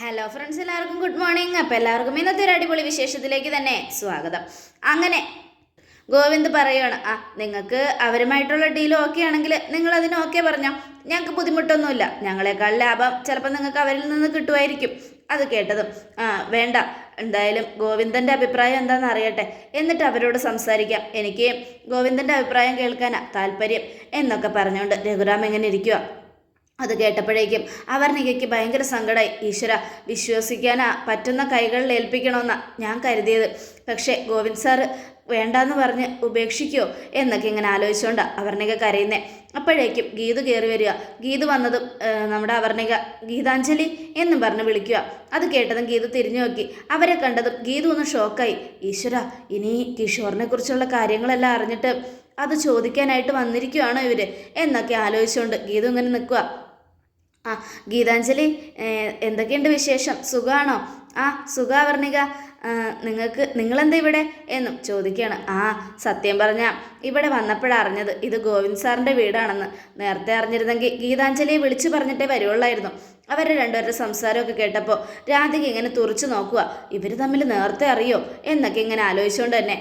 Hello friends എല്ലാവർക്കും good morning അപ്പോൾ എല്ലാവർക്കും ഇന്നത്തെ ഒരു അടിപൊളി വിശേഷത്തിലേക്ക് തന്നെ സ്വാഗതം. അങ്ങനെ ഗോവിന്ദ് പറയുകയാണ് ആ നിങ്ങൾക്ക് അവരുമായിട്ടുള്ള ഡീൽ ഓക്കെ ആണെങ്കിൽ നിങ്ങൾ അതിന് ഓക്കെ പറഞ്ഞോ? ഞങ്ങൾക്ക് ബുദ്ധിമുട്ടൊന്നുമില്ല. ഞങ്ങളെക്കാൾ ലാഭം ചിലപ്പോൾ നിങ്ങൾക്ക് അവരിൽ നിന്ന് കിട്ടുമായിരിക്കും. അത് കേട്ടതും ആ വേണ്ട. എന്തായാലും ഗോവിന്ദന്റെ അഭിപ്രായം എന്താണെന്ന് അറിയട്ടെ. എന്നിട്ട് അവരോട് സംസാരിക്കാം. എനിക്ക് ഗോവിന്ദന്റെ അഭിപ്രായം കേൾക്കാനാ താല്പര്യം എന്നൊക്കെ പറഞ്ഞുകൊണ്ട് രഘുരാം എങ്ങനെ ഇരിക്കുക അത് കേട്ടപ്പോഴേക്കും അവർണികയ്ക്ക് ഭയങ്കര സങ്കടമായി ഈശ്വര വിശ്വസിക്കാനാ പറ്റുന്ന കൈകളിൽ ഏൽപ്പിക്കണമെന്നാ ഞാൻ കരുതിയത്. പക്ഷേ ഗോവിന്ദ് സാറ് വേണ്ടാന്ന് പറഞ്ഞ് ഉപേക്ഷിക്കുമോ എന്നൊക്കെ ഇങ്ങനെ ആലോചിച്ചുകൊണ്ട് അവർണിക കരയുന്നേ. അപ്പോഴേക്കും ഗീത് കയറി വരിക. ഗീത് വന്നതും നമ്മുടെ അവർണിക ഗീതാഞ്ജലി എന്നും പറഞ്ഞ് വിളിക്കുക. അത് കേട്ടതും ഗീത് തിരിഞ്ഞു നോക്കി. അവരെ കണ്ടതും ഗീതു ഒന്ന് ഷോക്കായി. ഈശ്വര ഇനി കിഷോറിനെ കുറിച്ചുള്ള കാര്യങ്ങളെല്ലാം അറിഞ്ഞിട്ട് അത് ചോദിക്കാനായിട്ട് വന്നിരിക്കുവാണോ ഇവർ എന്നൊക്കെ ആലോചിച്ചുകൊണ്ട് ഗീതു ഇങ്ങനെ നിൽക്കുക ആ ഗീതാഞ്ജലി എന്തൊക്കെയുണ്ട് വിശേഷം? സുഖമാണോ ആ സുഖാവർണിക നിങ്ങൾക്ക് നിങ്ങളെന്താ ഇവിടെ? എന്നും ചോദിക്കുകയാണ്. ആ സത്യം പറഞ്ഞാൽ ഇവിടെ വന്നപ്പോഴാണ് അറിഞ്ഞത് ഇത് ഗോവിന്ദ് സാറിന്റെ വീടാണെന്ന്. നേരത്തെ അറിഞ്ഞിരുന്നെങ്കിൽ ഗീതാഞ്ജലിയെ വിളിച്ചു പറഞ്ഞിട്ടേ വരുവുള്ളായിരുന്നു. അവരുടെ രണ്ടുപേരുടെ സംസാരമൊക്കെ കേട്ടപ്പോൾ രാധിക ഇങ്ങനെ തുറച്ചു നോക്കുക ഇവർ തമ്മിൽ നേരത്തെ അറിയോ? എന്നൊക്കെ ഇങ്ങനെ ആലോചിച്ചുകൊണ്ട് തന്നെ.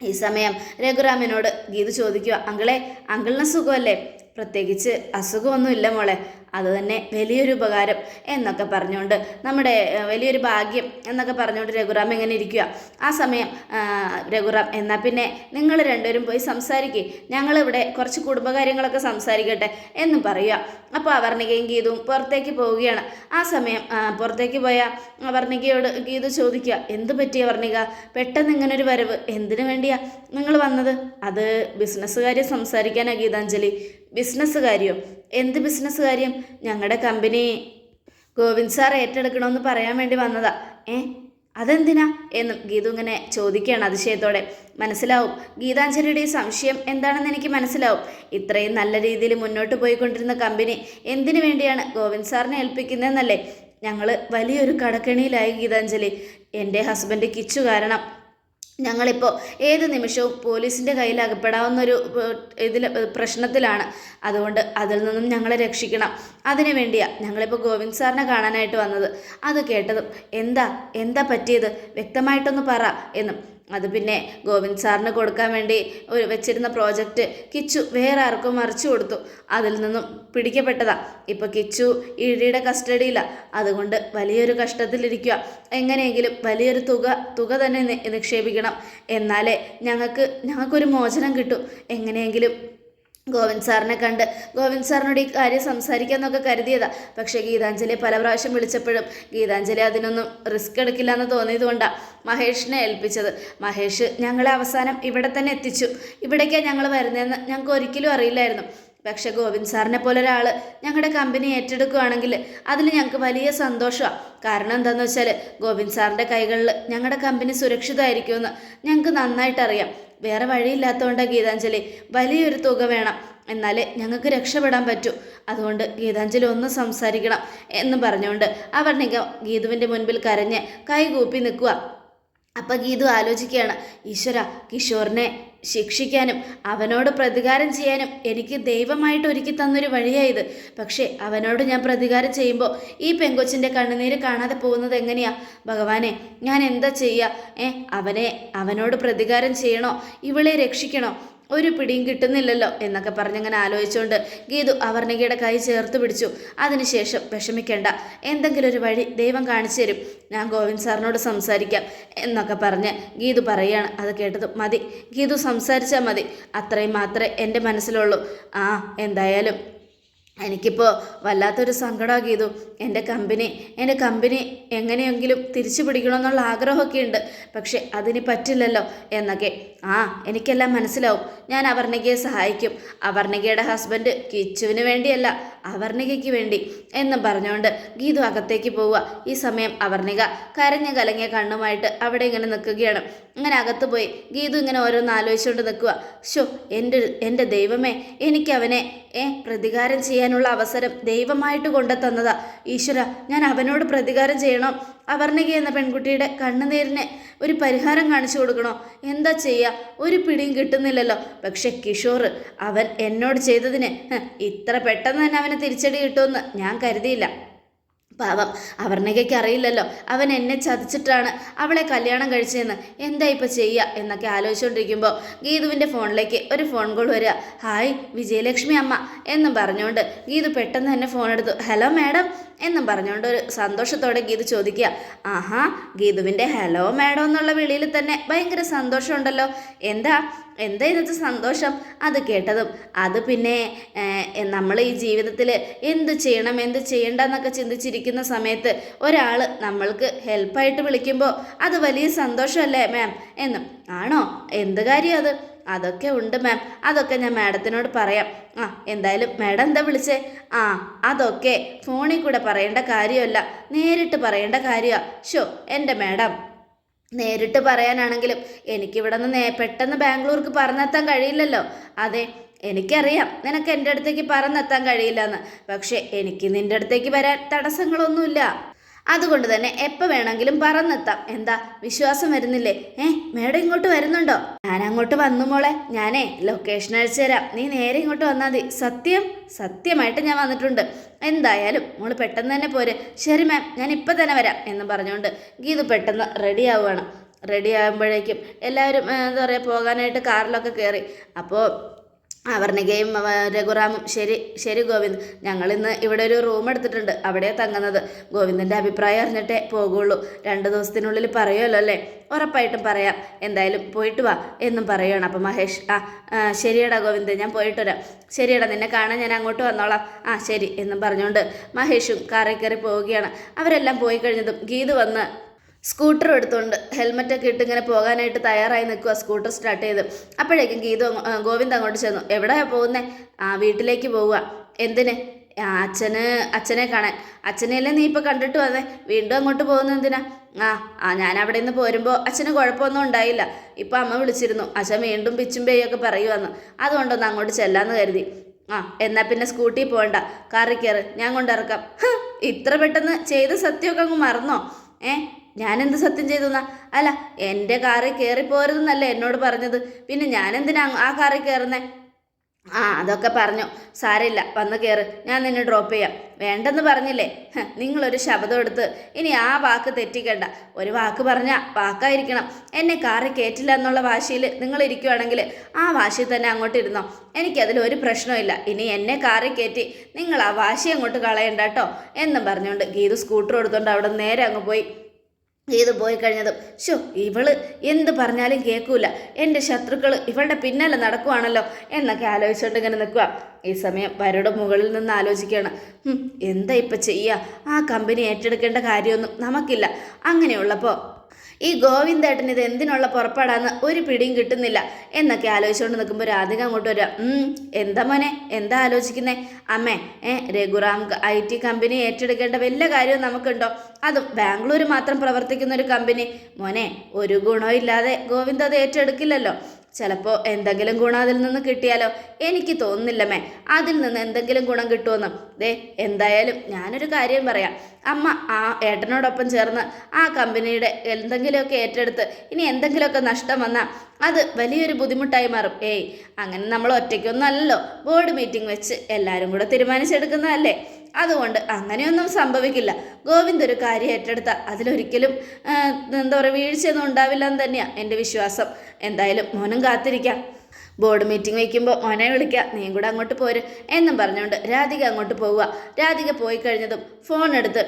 ഈ സമയം രഘുറാമിനോട് ഗീത് ചോദിക്കുക അങ്കിളെ അങ്കിളിന് സുഖമല്ലേ? പ്രത്യേകിച്ച് അസുഖമൊന്നുമില്ല മോളെ. അത് തന്നെ വലിയൊരു ഉപകാരം എന്നൊക്കെ പറഞ്ഞുകൊണ്ട് നമ്മുടെ വലിയൊരു ഭാഗ്യം എന്നൊക്കെ പറഞ്ഞുകൊണ്ട് രഘുറാം എങ്ങനെ ഇരിക്കുക ആ സമയം രഘുറാം എന്നാൽ പിന്നെ നിങ്ങൾ രണ്ടുപേരും പോയി സംസാരിക്കേ. ഞങ്ങളിവിടെ കുറച്ച് കുടുംബകാര്യങ്ങളൊക്കെ സംസാരിക്കട്ടെ എന്ന് പറയുക അപ്പോൾ അവർണികയും ഗീതവും പുറത്തേക്ക് പോവുകയാണ്. ആ സമയം പുറത്തേക്ക് പോയ അവർണികയോട് ഗീത ചോദിക്കുക എന്ത് പറ്റി അവർണിക? പെട്ടെന്ന് ഇങ്ങനൊരു വരവ് എന്തിനു വേണ്ടിയാ നിങ്ങൾ വന്നത്? അത് ബിസിനസ്സുകാരെ സംസാരിക്കാനാണ് സംസാരിക്കാനാ ഗീതാഞ്ജലി. ബിസിനസ് കാര്യം എന്ത് ബിസിനസ് കാര്യം ഞങ്ങളുടെ കമ്പനി ഗോവിന്ദ് സാർ ഏറ്റെടുക്കണമെന്ന് പറയാൻ വേണ്ടി വന്നതാ. ഏ? അതെന്തിനാ? എന്നും ഗീതു ഇങ്ങനെ ചോദിക്കുകയാണ് അതിശയത്തോടെ. മനസ്സിലാവും. ഗീതാഞ്ജലിയുടെ സംശയം എന്താണെന്ന് എനിക്ക് മനസ്സിലാവും. ഇത്രയും നല്ല രീതിയിൽ മുന്നോട്ട് പോയിക്കൊണ്ടിരുന്ന കമ്പനി എന്തിനു വേണ്ടിയാണ് ഗോവിന്ദ് സാറിനെ ഏൽപ്പിക്കുന്നതെന്നല്ലേ? ഞങ്ങൾ വലിയൊരു കടക്കണിയിലായി ഗീതാഞ്ജലി. എന്റെ ഹസ്ബൻഡ് കിച്ചു കാരണം ഞങ്ങളിപ്പോൾ ഏത് നിമിഷവും പോലീസിന്റെ കയ്യിൽ അകപ്പെടാവുന്നൊരു ഇതിൽ പ്രശ്നത്തിലാണ്. അതുകൊണ്ട് അതിൽ നിന്നും ഞങ്ങളെ രക്ഷിക്കണം. അതിനു വേണ്ടിയാണ് ഞങ്ങളിപ്പോൾ ഗോവിന്ദ് സാറിനെ കാണാനായിട്ട് വന്നത്. അത് കേട്ടതും എന്താ എന്താ പറ്റിയത്? വ്യക്തമായിട്ടൊന്ന് പറ എന്നും അത് പിന്നെ ഗോവിന്ദ് സാറിന് കൊടുക്കാൻ വേണ്ടി ഒരു വെച്ചിരുന്ന പ്രോജക്റ്റ് കിച്ചു വേറെ ആർക്കും മറിച്ചു കൊടുത്തു. അതിൽ നിന്നും പിടിക്കപ്പെട്ടതാ. ഇപ്പോൾ കിച്ചു ഇഴിയുടെ കസ്റ്റഡിയിലാണ് അതുകൊണ്ട് വലിയൊരു കഷ്ടത്തിലിരിക്കുക എങ്ങനെയെങ്കിലും വലിയൊരു തുക തുക തന്നെ നിക്ഷേപിക്കണം. എന്നാലേ ഞങ്ങൾക്ക് ഞങ്ങൾക്കൊരു മോചനം കിട്ടും. എങ്ങനെയെങ്കിലും ഗോവിന്ദ് സാറിനെ കണ്ട്. ഗോവിന്ദ് സാറിനോട് ഈ കാര്യം സംസാരിക്കാമെന്നൊക്കെ കരുതിയതാ. പക്ഷേ ഗീതാഞ്ജലിയെ പല പ്രാവശ്യം വിളിച്ചപ്പോഴും ഗീതാഞ്ജലി അതിനൊന്നും റിസ്ക് എടുക്കില്ല എന്ന് തോന്നിയതുകൊണ്ടാണ് മഹേഷിനെ ഏൽപ്പിച്ചത്. മഹേഷ് ഞങ്ങളെ അവസാനം ഇവിടെ തന്നെ എത്തിച്ചു. ഇവിടേക്കാണ് ഞങ്ങൾ വരുന്നതെന്ന് ഞങ്ങൾക്ക് ഒരിക്കലും അറിയില്ലായിരുന്നു. പക്ഷേ ഗോവിന്ദ് സാറിനെ പോലെ ഒരാൾ ഞങ്ങളുടെ കമ്പനി ഏറ്റെടുക്കുകയാണെങ്കിൽ അതിൽ ഞങ്ങൾക്ക് വലിയ സന്തോഷമാണ് കാരണം എന്താണെന്ന് വെച്ചാൽ ഗോവിന്ദ് സാറിന്റെ കൈകളിൽ ഞങ്ങളുടെ കമ്പനി സുരക്ഷിതമായിരിക്കുമെന്ന് ഞങ്ങൾക്ക് നന്നായിട്ട് അറിയാം വേറെ വഴിയില്ലാത്തതുകൊണ്ടാണ് ഗീതാഞ്ജലി. വലിയൊരു തുക വേണം. എന്നാലേ ഞങ്ങൾക്ക് രക്ഷപ്പെടാൻ പറ്റൂ. അതുകൊണ്ട് ഗീതാഞ്ജലി ഒന്ന് സംസാരിക്കണം എന്ന് പറഞ്ഞുകൊണ്ട് അവർണിക ഗീതുവിന്റെ മുൻപിൽ കരഞ്ഞ് കൈകൂപ്പി നിൽക്കുക അപ്പം ഗീതു ആലോചിക്കുകയാണ് ഈശ്വര കിഷോറിനെ ശിക്ഷിക്കാനും അവനോട് പ്രതികാരം ചെയ്യാനും എനിക്ക് ദൈവമായിട്ട് ഒരുക്കി തന്നൊരു വഴിയായത് പക്ഷേ അവനോട് ഞാൻ പ്രതികാരം ചെയ്യുമ്പോൾ ഈ പെങ്കൊച്ചിന്റെ കണ്ണുനീര് കാണാതെ പോകുന്നത് എങ്ങനെയാ? ഭഗവാനെ ഞാൻ എന്താ ചെയ്യുക ഏ അവനെ അവനോട് പ്രതികാരം ചെയ്യണോ? ഇവളെ രക്ഷിക്കണോ? ഒരു പിടിയും കിട്ടുന്നില്ലല്ലോ എന്നൊക്കെ പറഞ്ഞങ്ങനെ ആലോചിച്ചുകൊണ്ട് ഗീതു അവർണികയുടെ കൈ ചേർത്ത് പിടിച്ചു. അതിനുശേഷം വിഷമിക്കേണ്ട. എന്തെങ്കിലും ഒരു വഴി ദൈവം കാണിച്ചു തരും. ഞാൻ ഗോവിന്ദ് സാറിനോട് സംസാരിക്കാം എന്നൊക്കെ പറഞ്ഞ് ഗീതു പറയുകയാണ്. അത് കേട്ടത് മതി. ഗീതു സംസാരിച്ചാൽ മതി. അത്രയും മാത്രമേ എന്റെ മനസ്സിലുള്ളൂ. ആ എന്തായാലും എനിക്കിപ്പോൾ വല്ലാത്തൊരു സങ്കടമാണ് എന്റെ കമ്പനി എന്റെ കമ്പനി എങ്ങനെയെങ്കിലും തിരിച്ചു പിടിക്കണമെന്നുള്ള ആഗ്രഹമൊക്കെ ഉണ്ട് പക്ഷേ അതിന് പറ്റില്ലല്ലോ എന്നൊക്കെ. ആ എനിക്കെല്ലാം മനസ്സിലാവും. ഞാൻ അവർണികയെ സഹായിക്കും. അവർണികയുടെ ഹസ്ബൻഡ് കിച്ചുവിന് വേണ്ടിയല്ല. അവർണികയ്ക്ക് വേണ്ടി എന്നും പറഞ്ഞുകൊണ്ട് ഗീതു അകത്തേക്ക് പോവുക. ഈ സമയം അവർണിക കരഞ്ഞു കലങ്ങിയ കണ്ണുമായിട്ട് അവിടെ ഇങ്ങനെ നിൽക്കുകയാണ്. അങ്ങനെ അകത്ത് പോയി ഗീതു ഇങ്ങനെ ഓരോന്ന് ആലോചിച്ചുകൊണ്ട് നിൽക്കുക. ഷോ എന്റെ എന്റെ ദൈവമേ എനിക്കവനെ ഏ പ്രതികാരം ചെയ്യാനുള്ള അവസരം ദൈവമായിട്ട് കൊണ്ടു തന്നതാ ഈശ്വര ഞാൻ അവനോട് പ്രതികാരം ചെയ്യണോ? അവർണിക എന്ന പെൺകുട്ടിയുടെ കണ്ണുനീരിനെ ഒരു പരിഹാരം കാണിച്ചു കൊടുക്കണോ? എന്താ ചെയ്യുക ഒരു പിടിയും കിട്ടുന്നില്ലല്ലോ. പക്ഷെ കിഷോർ അവൻ എന്നോട് ചെയ്തതിന് ഇത്ര പെട്ടെന്ന് തന്നെ അവന് തിരിച്ചടി കിട്ടുമെന്ന് ഞാൻ കരുതിയില്ല. പാവം. അവർണകയ്ക്ക് അറിയില്ലല്ലോ. അവൻ എന്നെ ചതിച്ചിട്ടാണ് അവളെ കല്യാണം കഴിച്ചതെന്ന്. എന്താ ഇപ്പം ചെയ്യുക എന്നൊക്കെ ആലോചിച്ചുകൊണ്ടിരിക്കുമ്പോൾ ഗീതുവിന്റെ ഫോണിലേക്ക് ഒരു ഫോൺ കോൾ വരിക. ഹായ് വിജയലക്ഷ്മി അമ്മ എന്നും പറഞ്ഞുകൊണ്ട് ഗീതു പെട്ടെന്ന് തന്നെ ഫോൺ എടുത്തു. ഹലോ മാഡം എന്നും പറഞ്ഞുകൊണ്ട് ഒരു സന്തോഷത്തോടെ ഗീതു ചോദിക്കുക. ആഹാ ഗീതുവിന്റെ ഹലോ മാഡം എന്നുള്ള വിളിയിൽ തന്നെ ഭയങ്കര സന്തോഷമുണ്ടല്ലോ. എന്താ? എന്താ ഇന്നത്തെ സന്തോഷം? അത് കേട്ടതും. അത് പിന്നെ നമ്മൾ ഈ ജീവിതത്തിൽ എന്ത് ചെയ്യണം എന്ത് ചെയ്യണ്ട എന്നൊക്കെ ചിന്തിച്ചിരിക്കുന്ന സമയത്ത് ഒരാൾ നമ്മൾക്ക് ഹെൽപ്പായിട്ട് വിളിക്കുമ്പോൾ അത് വലിയ സന്തോഷമല്ലേ മാം എന്നും. ആണോ? എന്ത് കാര്യം അത്? അതൊക്കെ ഉണ്ട് മാം അതൊക്കെ ഞാൻ മാഡത്തിനോട് പറയാം. ആ എന്തായാലും മാഡം എന്താ വിളിച്ചേ? ആ അതൊക്കെ ഫോണിൽ കൂടെ പറയേണ്ട കാര്യമല്ല. നേരിട്ട് പറയേണ്ട കാര്യമാണ് ഷോ എന്റെ മാഡം. നേരിട്ട് പറയാനാണെങ്കിലും എനിക്കിവിടെ നിന്ന് പെട്ടെന്ന് ബാംഗ്ലൂർക്ക് പറഞ്ഞെത്താൻ കഴിയില്ലല്ലോ. അതെ എനിക്കറിയാം. നിനക്ക് എന്റെ അടുത്തേക്ക് പറന്നെത്താൻ കഴിയില്ലെന്ന്. പക്ഷേ എനിക്ക് നിന്റെ അടുത്തേക്ക് വരാൻ തടസ്സങ്ങളൊന്നുമില്ല. അതുകൊണ്ട് തന്നെ എപ്പോൾ വേണമെങ്കിലും പറന്നെത്താം. എന്താ? വിശ്വാസം വരുന്നില്ലേ? ഏ മേഡം ഇങ്ങോട്ട് വരുന്നുണ്ടോ? ഞാൻ അങ്ങോട്ട് വന്നു മോളെ. ഞാനേ ലൊക്കേഷൻ അയച്ചു തരാം. നീ നേരെ ഇങ്ങോട്ട് വന്നാൽ മതി. സത്യം സത്യമായിട്ട് ഞാൻ വന്നിട്ടുണ്ട്. എന്തായാലും മോൾ പെട്ടെന്ന് തന്നെ പോര്. ശരി മാം ഞാൻ ഇപ്പം തന്നെ വരാം എന്ന് പറഞ്ഞുകൊണ്ട് ഗീതു പെട്ടെന്ന് റെഡി ആവുകയാണ് റെഡി ആകുമ്പോഴേക്കും എല്ലാവരും എന്താ പറയുക പോകാനായിട്ട് കാറിലൊക്കെ കയറി അപ്പോൾ അവർണികയും അവ- രഘുറാമും. ശരി ശരി ഗോവിന്ദ്. ഞങ്ങളിന്ന് ഇവിടെ ഒരു റൂം എടുത്തിട്ടുണ്ട്. അവിടെ തങ്ങുന്നത്. ഗോവിന്ദന്റെ അഭിപ്രായം അറിഞ്ഞിട്ടേ പോകുള്ളൂ. രണ്ട് ദിവസത്തിനുള്ളിൽ പറയുമല്ലോ അല്ലേ? ഉറപ്പായിട്ടും പറയാം. എന്തായാലും പോയിട്ട് വാ എന്നും പറയുകയാണ് അപ്പം മഹേഷ് ആ ശരിയെടാ ഗോവിന്ദ്. ഞാൻ പോയിട്ട് വരാം. ശരിയടാ നിന്നെ കാണാൻ ഞാൻ അങ്ങോട്ട് വന്നോളാം. ആ ശരി എന്നും പറഞ്ഞുകൊണ്ട് മഹേഷും കാറിൽ കയറി പോവുകയാണ്. അവരെല്ലാം പോയി കഴിഞ്ഞതും ഗീത് വന്ന് സ്കൂട്ടർ എടുത്തുകൊണ്ട് ഹെൽമെറ്റൊക്കെ ഇട്ട് ഇങ്ങനെ പോകാനായിട്ട് തയ്യാറായി നിൽക്കുക സ്കൂട്ടർ സ്റ്റാർട്ട് ചെയ്ത്. അപ്പോഴേക്കും ഗീത ഗോവിന്ദ് അങ്ങോട്ട് ചെന്നു. എവിടെയാ പോകുന്നേ? ആ വീട്ടിലേക്ക് പോവുക എന്തിന്? അച്ഛന് അച്ഛനെ കാണാൻ. അച്ഛനെയല്ലേ നീ ഇപ്പോൾ കണ്ടിട്ട് വന്നേ? വീണ്ടും അങ്ങോട്ട് പോകുന്നത് എന്തിനാ? ആ ആ ഞാൻ അവിടെ നിന്ന് പോരുമ്പോൾ അച്ഛന് കുഴപ്പമൊന്നും ഉണ്ടായില്ല. ഇപ്പം അമ്മ വിളിച്ചിരുന്നു. അച്ഛൻ വീണ്ടും പിച്ചും പേയൊക്കെ പറയുമെന്ന് അതുകൊണ്ടൊന്ന് അങ്ങോട്ട് ചെല്ലാന്ന് കരുതി. ആ എന്നാൽ പിന്നെ സ്കൂട്ടി പോകണ്ട കാറിൽ ഞാൻ കൊണ്ടിറക്കാം ഇത്ര പെട്ടെന്ന് ചെയ്ത സത്യമൊക്കെ അങ്ങ് മറന്നോ? ഏ ഞാനെന്ത് സത്യം ചെയ്തു എന്നാ അല്ല എന്റെ കാറിൽ കയറി പോരുതെന്നല്ലേ എന്നോട് പറഞ്ഞത്. പിന്നെ ഞാനെന്തിനാ ആ കാറിൽ കയറുന്നേ ആ അതൊക്കെ പറഞ്ഞു. സാരമില്ല വന്ന് കയറ് ഞാൻ നിന്നെ ഡ്രോപ്പ് ചെയ്യാം. വേണ്ടെന്ന് പറഞ്ഞില്ലേ? നിങ്ങളൊരു ശബ്ദം എടുത്ത്. ഇനി ആ വാക്ക് തെറ്റിക്കണ്ട. ഒരു വാക്ക് പറഞ്ഞാൽ വാക്കായിരിക്കണം. എന്നെ കാറിൽ കയറ്റില്ല എന്നുള്ള വാശിയിൽ നിങ്ങൾ ഇരിക്കുവാണെങ്കിൽ ആ വാശി തന്നെ അങ്ങോട്ട് ഇരുന്നോ. എനിക്കതിൽ ഒരു പ്രശ്നമില്ല ഇനി എന്നെ കാറിൽ കയറ്റി നിങ്ങൾ ആ വാശി അങ്ങോട്ട് കളയണ്ട കേട്ടോ. എന്നും പറഞ്ഞുകൊണ്ട് ഗീതു സ്കൂട്ടർ എടുത്തുകൊണ്ട് അവിടെ നേരെ അങ്ങ് പോയി. ഗീതു പോയി കഴിഞ്ഞതും ഷോ ഇവൾ എന്ത് പറഞ്ഞാലും കേൾക്കൂല എന്റെ ശത്രുക്കൾ ഇവളുടെ പിന്നാലെ നടക്കുവാണല്ലോ എന്നൊക്കെ ആലോചിച്ചുകൊണ്ട് ഇങ്ങനെ നിൽക്കുക ഈ സമയം വരുടെ മുകളിൽ നിന്ന് ആലോചിക്കുകയാണ്. എന്താ ഇപ്പം ചെയ്യുക ആ കമ്പനി ഏറ്റെടുക്കേണ്ട കാര്യമൊന്നും നമുക്കില്ല. അങ്ങനെയുള്ളപ്പോൾ ഈ ഗോവിന്ദേട്ടന് ഇത് എന്തിനുള്ള പുറപ്പാടാന്ന് ഒരു പിടിയും കിട്ടുന്നില്ല. എന്നൊക്കെ ആലോചിച്ചുകൊണ്ട് നിൽക്കുമ്പോൾ രാധിക അങ്ങോട്ട് വരാം "ഉം, എന്താ മോനെ? എന്താ ആലോചിക്കുന്നേ? അമ്മേ ഏ രഘുറാം ഐ ടി കമ്പനി ഏറ്റെടുക്കേണ്ട വലിയ കാര്യവും നമുക്കുണ്ടോ? അതും ബാംഗ്ലൂർ മാത്രം പ്രവർത്തിക്കുന്ന ഒരു കമ്പനി. മോനെ ഒരു ഗുണവും ഇല്ലാതെ ഗോവിന്ദ് അത് ഏറ്റെടുക്കില്ലല്ലോ. ചിലപ്പോൾ എന്തെങ്കിലും ഗുണം അതിൽ നിന്ന് കിട്ടിയാലോ? എനിക്ക് തോന്നുന്നില്ല മേ. അതിൽ നിന്ന് എന്തെങ്കിലും ഗുണം കിട്ടുമെന്ന് ദേ എന്തായാലും ഞാനൊരു കാര്യം പറയാം. അമ്മ ആ ഏട്ടനോടൊപ്പം ചേർന്ന് ആ കമ്പനിയുടെ എന്തെങ്കിലുമൊക്കെ ഏറ്റെടുത്ത് ഇനി എന്തെങ്കിലുമൊക്കെ നഷ്ടം വന്നാൽ അത് വലിയൊരു ബുദ്ധിമുട്ടായി മാറും. ഏയ് അങ്ങനെ നമ്മൾ ഒറ്റയ്ക്കൊന്നും അല്ലല്ലോ. ബോർഡ് മീറ്റിംഗ് വെച്ച് എല്ലാവരും കൂടെ തീരുമാനിച്ചെടുക്കുന്നതല്ലേ? അതുകൊണ്ട് അങ്ങനെയൊന്നും സംഭവിക്കില്ല. ഗോവിന്ദ് ഒരു കാര്യം ഏറ്റെടുത്ത. അതിലൊരിക്കലും എന്താ പറയുക വീഴ്ചയൊന്നും ഉണ്ടാവില്ല എന്ന് തന്നെയാണ് എന്റെ വിശ്വാസം. എന്തായാലും മോനും കാത്തിരിക്കാം. ബോർഡ് മീറ്റിംഗ് വയ്ക്കുമ്പോൾ മോനെ വിളിക്കാം. നീ കൂടെ അങ്ങോട്ട് പോര്. എന്നും പറഞ്ഞുകൊണ്ട് രാധിക അങ്ങോട്ട് പോവുക. രാധിക പോയി കഴിഞ്ഞതും ഫോൺ എടുത്ത്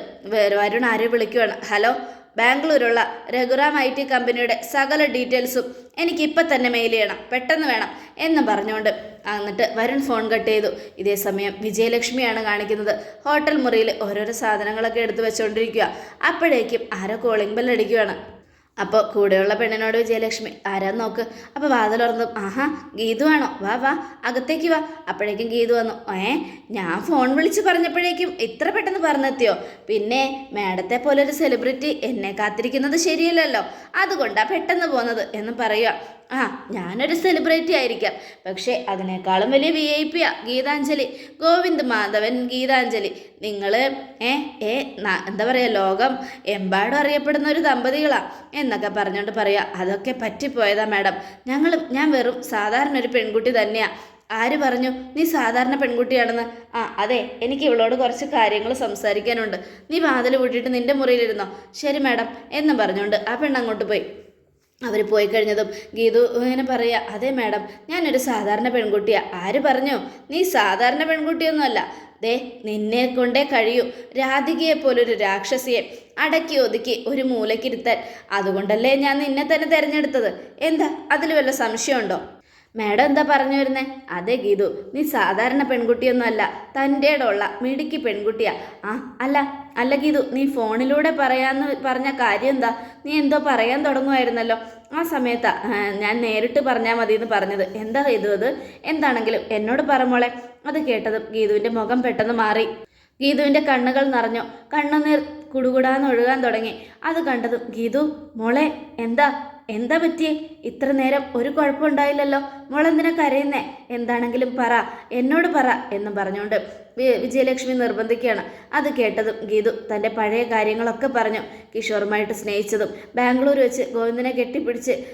വരുൺ ആരെ വിളിക്കുവാണ്. ഹലോ ബാംഗ്ലൂരുള്ള രഘുറാം ഐ ടി കമ്പനിയുടെ സകല ഡീറ്റെയിൽസും എനിക്ക് ഇപ്പം തന്നെ മെയിൽ ചെയ്യണം പെട്ടെന്ന് വേണം എന്ന് പറഞ്ഞുകൊണ്ട്. എന്നിട്ട് വരുൺ ഫോൺ കട്ട് ചെയ്തു. ഇതേ സമയം വിജയലക്ഷ്മിയാണ് കാണിക്കുന്നത്. ഹോട്ടൽ മുറിയിൽ ഓരോരോ സാധനങ്ങളൊക്കെ എടുത്തു വെച്ചുകൊണ്ടിരിക്കുക അപ്പോഴേക്കും ആരോ കോളിംഗ് ബെൽ അടിക്കുകയാണ് അപ്പോൾ കൂടെയുള്ള പെണ്ണിനോട് വിജയലക്ഷ്മി ആരാന്ന് നോക്ക്? അപ്പോൾ വാതിൽ തുറന്നു. ആഹാ ഗീതു ആണോ? വാ വാ അകത്തേക്ക് വാ. അപ്പോഴേക്കും ഗീതു വന്നു ഏ ഞാൻ ഫോൺ വിളിച്ച് പറഞ്ഞപ്പോഴേക്കും ഇത്ര പെട്ടെന്ന് പറഞ്ഞെത്തിയോ? പിന്നെ മാഡത്തെ പോലെ ഒരു സെലിബ്രിറ്റി എന്നെ കാത്തിരിക്കുന്നത് ശരിയല്ലല്ലോ. അതുകൊണ്ടാണ് പെട്ടെന്ന് പോകുന്നത് എന്ന് പറയുക. ആ ഞാനൊരു സെലിബ്രിറ്റി ആയിരിക്കാം. പക്ഷേ അതിനേക്കാളും വലിയ വി ഐ പിയാ ഗീതാഞ്ജലി. ഗോവിന്ദ് മാധവൻ ഗീതാഞ്ജലി. നിങ്ങൾ ഏ ഏ എന്താ പറയുക ലോകം എമ്പാടും അറിയപ്പെടുന്ന ഒരു ദമ്പതികളാ. എന്നൊക്കെ പറഞ്ഞുകൊണ്ട് പറയാ അതൊക്കെ പറ്റിപ്പോയതാ മാഡം. ഞങ്ങൾ ഞാൻ വെറും സാധാരണ ഒരു പെൺകുട്ടി തന്നെയാ. ആര് പറഞ്ഞു നീ സാധാരണ പെൺകുട്ടിയാണെന്ന്? ആ അതെ എനിക്ക് ഇവളോട് കുറച്ച് കാര്യങ്ങൾ സംസാരിക്കാനുണ്ട്. നീ വാതിൽ പൂട്ടിയിട്ട് നിന്റെ മുറിയിലിരുന്നോ? ശരി മാഡം എന്ന് പറഞ്ഞുകൊണ്ട് ആ പെണ്ണങ്ങോട്ട് പോയി. അവർ പോയി കഴിഞ്ഞതും ഗീതു ഇങ്ങനെ പറയുക അതെ മാഡം ഞാനൊരു സാധാരണ പെൺകുട്ടിയാണ് ആര് പറഞ്ഞു? നീ സാധാരണ പെൺകുട്ടിയൊന്നുമല്ല. ദേ നിന്നെ കൊണ്ടേ കഴിയൂ. രാധികയെ പോലൊരു രാക്ഷസിയെ അടക്കി ഒതുക്കി ഒരു മൂലക്കിരുത്താൻ. അതുകൊണ്ടല്ലേ ഞാൻ നിന്നെ തന്നെ തിരഞ്ഞെടുത്തത്? എന്താ? അതിൽ വല്ല സംശയമുണ്ടോ? മാഡം എന്താ പറഞ്ഞു വരുന്നേ? അതെ ഗീതു. നീ സാധാരണ പെൺകുട്ടിയൊന്നും അല്ല. തന്റെ ഉള്ള മിടുക്കി പെൺകുട്ടിയാ. ആ അല്ല അല്ല ഗീതു. നീ ഫോണിലൂടെ പറയാന്ന് പറഞ്ഞ കാര്യം എന്താ നീ എന്തോ പറയാൻ തുടങ്ങുമായിരുന്നല്ലോ ആ സമയത്താ ഞാൻ നേരിട്ട് പറഞ്ഞാൽ മതി എന്ന് പറഞ്ഞത്. എന്താ ഗീതു അത്? എന്താണെങ്കിലും എന്നോട് പറമോളെ അത് കേട്ടതും ഗീതുവിന്റെ മുഖം പെട്ടെന്ന് മാറി. ഗീതുവിന്റെ കണ്ണുകൾ നിറഞ്ഞു. കണ്ണുനീർ കുടുകുടാന്ന് ഒഴുകാൻ തുടങ്ങി. അത് കണ്ടതും ഗീതു മോളെ എന്താ? എന്താ പറ്റിയേ? ഇത്ര നേരം ഒരു കുഴപ്പമുണ്ടായില്ലല്ലോ. മോളെന്തിനാ കരയുന്നേ? എന്താണെങ്കിലും പറ. എന്നോട് പറ എന്ന് പറഞ്ഞുകൊണ്ട് വിജയലക്ഷ്മി നിർബന്ധിക്കുകയാണ്. അത് കേട്ടതും ഗീതു തന്റെ പഴയ കാര്യങ്ങളൊക്കെ പറഞ്ഞു. കിഷോറുമായിട്ട് സ്നേഹിച്ചതും ബാംഗ്ലൂർ വെച്ച് ഗോവിന്ദനെ കെട്ടിപ്പിടിച്ച്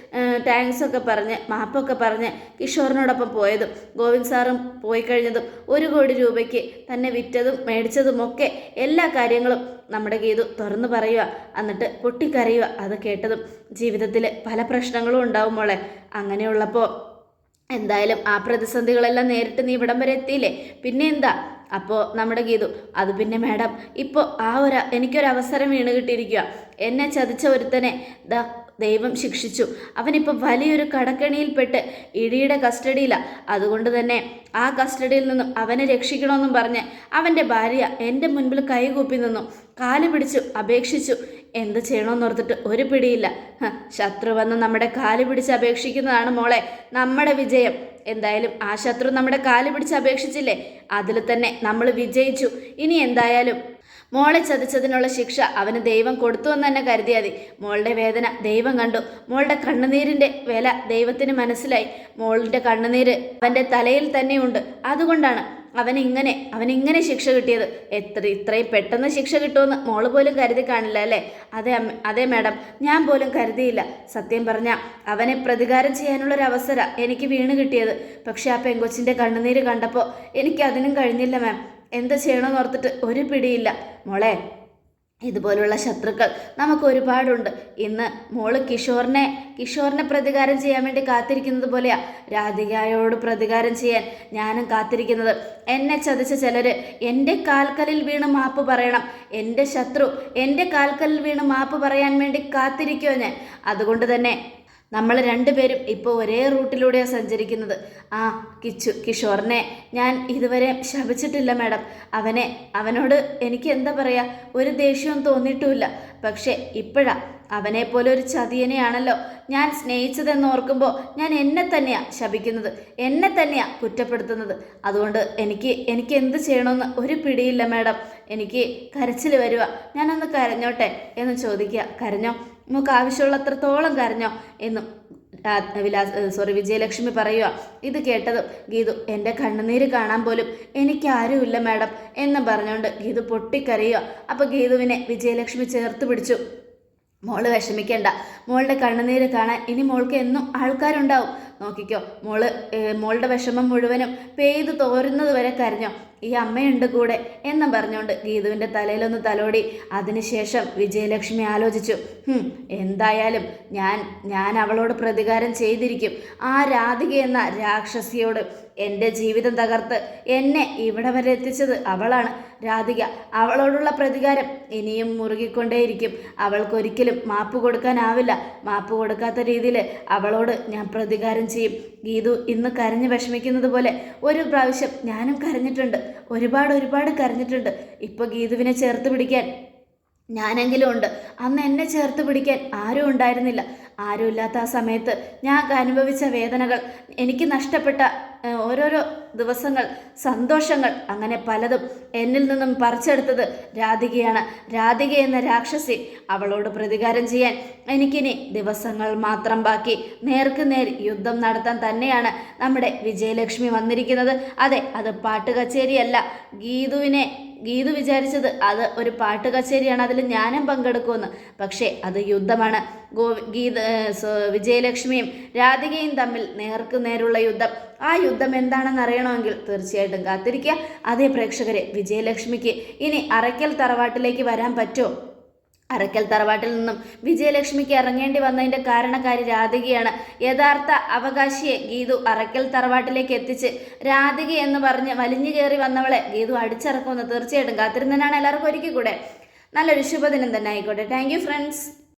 താങ്ക്സ് ഒക്കെ പറഞ്ഞ് മാപ്പൊക്കെ പറഞ്ഞ് കിഷോറിനോടൊപ്പം പോയതും ഗോവിന്ദ് സാറും പോയി കഴിഞ്ഞതും ഒരു കോടി രൂപയ്ക്ക് തന്നെ വിറ്റതും മേടിച്ചതുമൊക്കെ എല്ലാ കാര്യങ്ങളും നമ്മുടെ ഗീതു തുറന്നു പറയുക എന്നിട്ട് പൊട്ടിക്കരയുക അത് കേട്ടതും. ജീവിതത്തിൽ പല പ്രശ്നങ്ങളും ഉണ്ടാവും മോളെ. അങ്ങനെയുള്ളപ്പോൾ എന്തായാലും ആ പ്രതിസന്ധികളെല്ലാം നേരിട്ട് നീ ഇവിടം വരെ എത്തിയില്ലേ? പിന്നെ എന്താ? അപ്പോൾ നമ്മുടെ ഗീതു അത് പിന്നെ മാഡം ഇപ്പോൾ ആ ഒരു എനിക്കൊരവസരം വീണ് കിട്ടിയിരിക്കുക എന്നെ ചതിച്ച ഒരുത്തനെ ദാ ദൈവം ശിക്ഷിച്ചു. അവനിപ്പോൾ വലിയൊരു കടക്കണിയിൽപ്പെട്ട് ഇടിയുടെ കസ്റ്റഡിയിലാണ് അതുകൊണ്ട് തന്നെ ആ കസ്റ്റഡിയിൽ നിന്നും അവനെ രക്ഷിക്കണമെന്നും പറഞ്ഞ് അവന്റെ ഭാര്യ എന്റെ മുൻപിൽ കൈകൂപ്പി നിന്നു. കാൽ പിടിച്ചു അപേക്ഷിച്ചു. എന്ത് ചെയ്യണമെന്നോർത്തിട്ട് ഒരു പിടിയില്ല. ശത്രു വന്ന് നമ്മുടെ കാൽ പിടിച്ച് അപേക്ഷിക്കുന്നതാണ് മോളെ. നമ്മുടെ വിജയം. എന്തായാലും ആ ശത്രു നമ്മുടെ കാൽ പിടിച്ച് അപേക്ഷിച്ചില്ലേ? അതിൽ തന്നെ നമ്മൾ വിജയിച്ചു. ഇനി എന്തായാലും? മോളെ ചതിച്ചതിനുള്ള ശിക്ഷ അവന് ദൈവം കൊടുത്തു എന്ന് തന്നെ കരുതിയാൽ മതി. മോളുടെ വേദന ദൈവം കണ്ടു. മോളുടെ കണ്ണുനീരിന്റെ വില ദൈവത്തിന് മനസ്സിലായി. മോളുടെ കണ്ണുനീര് അവന്റെ തലയിൽ തന്നെയുണ്ട്. അതുകൊണ്ടാണ് അവനിങ്ങനെ അവനിങ്ങനെ ശിക്ഷ കിട്ടിയത്. എത്ര ഇത്രയും പെട്ടെന്ന് ശിക്ഷ കിട്ടുമെന്ന് മോൾ പോലും കരുതി കാണില്ല അല്ലേ? അതെ അതെ മാഡം ഞാൻ പോലും കരുതിയില്ല. സത്യം പറഞ്ഞ അവനെ പ്രതികാരം ചെയ്യാനുള്ളൊരു അവസരം എനിക്ക് വീണ് കിട്ടിയത്. പക്ഷേ ആ പെങ്കൊച്ചിന്റെ കണ്ണുനീര് കണ്ടപ്പോൾ എനിക്ക് അതിനും കഴിഞ്ഞില്ല മാം. എന്ത് ചെയ്യണമെന്ന് ഓർത്തിട്ട് ഒരു പിടിയില്ല. മോളെ ഇതുപോലുള്ള ശത്രുക്കൾ നമുക്ക് ഒരുപാടുണ്ട്. ഇന്ന് മോൾ കിഷോറിനെ കിഷോറിനെ പ്രതികാരം ചെയ്യാൻ വേണ്ടി കാത്തിരിക്കുന്നത് പോലെയാ. രാധികയോട് പ്രതികാരം ചെയ്യാൻ ഞാനും കാത്തിരിക്കുന്നത്. എന്നെ ചതിച്ച ചിലർ എന്റെ കാൽക്കലിൽ വീണ് മാപ്പ് പറയണം. എന്റെ ശത്രു എന്റെ കാൽക്കലിൽ വീണ് മാപ്പ് പറയാൻ വേണ്ടി കാത്തിരിക്കുമോ ഞാൻ. അതുകൊണ്ട് തന്നെ നമ്മൾ രണ്ടുപേരും ഇപ്പോൾ ഒരേ റൂട്ടിലൂടെയാണ് സഞ്ചരിക്കുന്നത്. ആ കിച്ചു കിഷോറിനെ ഞാൻ ഇതുവരെ ശപിച്ചിട്ടില്ല മാഡം. അവനെ അവനോട് എനിക്ക് എന്താ പറയുക ഒരു ദേഷ്യവും തോന്നിയിട്ടുമില്ല. പക്ഷേ ഇപ്പോഴാ അവനെ പോലെ ഒരു ചതിയനെയാണല്ലോ ഞാൻ സ്നേഹിച്ചതെന്ന് ഓർക്കുമ്പോൾ ഞാൻ എന്നെ തന്നെയാണ് ശപിക്കുന്നത്. എന്നെ തന്നെയാണ് കുറ്റപ്പെടുത്തുന്നത്. അതുകൊണ്ട് എനിക്ക് എനിക്ക് എന്ത് ചെയ്യണമെന്ന് ഒരു പിടിയില്ല മാഡം. എനിക്ക് കരച്ചിൽ വരിക ഞാനൊന്ന് കരഞ്ഞോട്ടെ എന്ന് ചോദിക്കുക. കരഞ്ഞോ? നമുക്ക് ആവശ്യമുള്ളത്രത്തോളം കരഞ്ഞോ? എന്നും വിലാസ് സോറി വിജയലക്ഷ്മി പറയുക ഇത് കേട്ടതും ഗീതു എന്റെ കണ്ണുനീര് കാണാൻ പോലും എനിക്കാരുമില്ല മാഡം എന്ന് പറഞ്ഞുകൊണ്ട് ഗീതു പൊട്ടിക്കരയുക അപ്പോൾ ഗീതുവിനെ വിജയലക്ഷ്മി ചേർത്ത് പിടിച്ചു. മോൾ വിഷമിക്കേണ്ട. മോളുടെ കണ്ണുനീര് കാണാൻ ഇനി മോൾക്ക് എന്നും ആൾക്കാരുണ്ടാവും. നോക്കിക്കോ. മോൾ മോളുടെ വിഷമം മുഴുവനും പെയ്തു തോരുന്നത് വരെ കരഞ്ഞോ. ഈ അമ്മയുണ്ട് കൂടെ എന്നും പറഞ്ഞുകൊണ്ട് ഗീതുവിന്റെ തലയിലൊന്ന് തലോടി. അതിനുശേഷം വിജയലക്ഷ്മി ആലോചിച്ചു. എന്തായാലും ഞാൻ ഞാൻ അവളോട് പ്രതികാരം ചെയ്തിരിക്കും. ആ രാധിക എന്ന രാക്ഷസിയോട് എന്റെ ജീവിതം തകർത്ത് എന്നെ ഇവിടെ വരെ എത്തിച്ചത് അവളാണ്. രാധിക അവളോടുള്ള പ്രതികാരം ഇനിയും മുറുകിക്കൊണ്ടേയിരിക്കും. അവൾക്കൊരിക്കലും മാപ്പ് കൊടുക്കാനാവില്ല. മാപ്പ് കൊടുക്കാത്ത രീതിയിൽ അവളോട് ഞാൻ പ്രതികാരം ചെയ്യും. ഗീതു ഇന്ന് കരഞ്ഞ് വിഷമിക്കുന്നത് പോലെ ഒരു പ്രാവശ്യം ഞാനും കരഞ്ഞിട്ടുണ്ട്. ഒരുപാട് ഒരുപാട് കരഞ്ഞിട്ടുണ്ട്. ഇപ്പോൾ ഗീതുവിനെ ചേർത്ത് പിടിക്കാൻ ഞാനെങ്കിലും ഉണ്ട്. അന്ന് എന്നെ ചേർത്ത് പിടിക്കാൻ ആരും ഉണ്ടായിരുന്നില്ല. ആരുമില്ലാത്ത ആ സമയത്ത് ഞാൻ അനുഭവിച്ച വേദനകൾ എനിക്ക് നഷ്ടപ്പെട്ട ഓരോരോ ദിവസങ്ങൾ സന്തോഷങ്ങൾ അങ്ങനെ പലതും എന്നിൽ നിന്നും പറിച്ചെടുത്തത് രാധികയാണ്. രാധിക എന്ന രാക്ഷസി അവളോട് പ്രതികാരം ചെയ്യാൻ എനിക്കിനി ദിവസങ്ങൾ മാത്രം ബാക്കി. നേർക്ക് നേർ യുദ്ധം നടത്താൻ തന്നെയാണ് നമ്മുടെ വിജയലക്ഷ്മി വന്നിരിക്കുന്നത്. അതെ അത് പാട്ട് കച്ചേരിയല്ല ഗീതുവിനെ ഗീതു വിചാരിച്ചത് അത് ഒരു പാട്ട് കച്ചേരിയാണ് അതിൽ ഞാനും പങ്കെടുക്കുമെന്ന്. പക്ഷേ അത് യുദ്ധമാണ്. ഗോ ഗീത വിജയലക്ഷ്മിയും രാധികയും തമ്മിൽ നേർക്ക് നേരുള്ള യുദ്ധം. ആ യുദ്ധം എന്താണെന്ന് അറിയണമെങ്കിൽ തീർച്ചയായിട്ടും കാത്തിരിക്കുക. അതേ പ്രേക്ഷകരെ വിജയലക്ഷ്മിക്ക് ഇനി അറയ്ക്കൽ തറവാട്ടിലേക്ക് വരാൻ പറ്റുമോ അറയ്ക്കൽ തറവാട്ടിൽ നിന്നും വിജയലക്ഷ്മിക്ക് ഇറങ്ങേണ്ടി വന്നതിന്റെ കാരണക്കാരി രാധികയാണ്. യഥാർത്ഥ അവകാശിയെ ഗീതു അറയ്ക്കൽ തറവാട്ടിലേക്ക് എത്തിച്ച് രാധിക എന്ന് പറഞ്ഞ് വലിഞ്ഞു കയറി വന്നവളെ ഗീതു അടിച്ചിറക്കുമെന്ന് തീർച്ചയായിട്ടും കാത്തിരുന്നതിനാണ് എല്ലാവർക്കും ഒരുക്കി കൂടെ നല്ലൊരു ശുഭദിനം തന്നെ ആയിക്കോട്ടെ. Thank friends